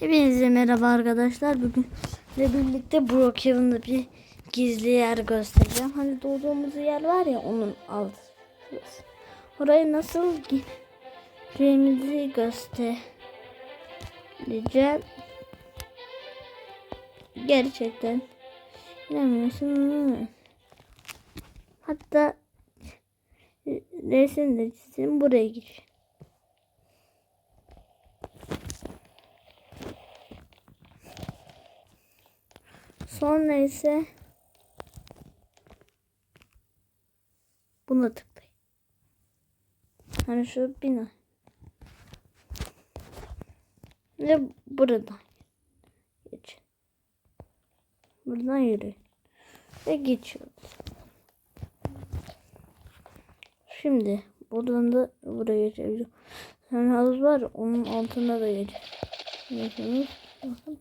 Hepinize merhaba arkadaşlar. Bugün de birlikte Brookhaven'da bir gizli yer göstereceğim. Hani doğduğumuz yer var ya onun altı. Orayı nasıl gireceğimizi göstereceğim. Gerçekten inanmıyorsun. Hatta resim de çizim buraya gir. Sonra ise buna tıklayın. Hani şu bina. Ve buradan geç. Buradan yürü. Ve geçiyoruz. Şimdi buradan da buraya geçebiliyorum. Sonra havuz var onun altına da geçiyorsunuz. Bakın.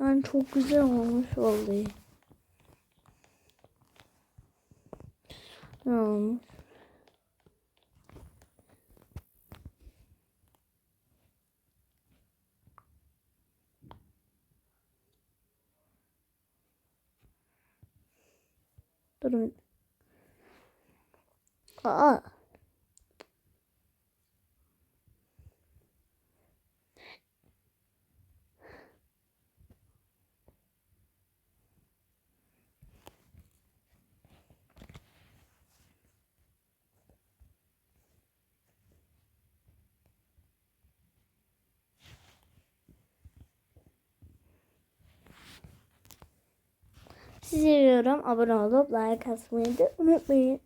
Yani çok güzel olmuş vallahi. Ne? Durun. Aa. Sizi seviyorum. Abone olup like atmayı da unutmayın.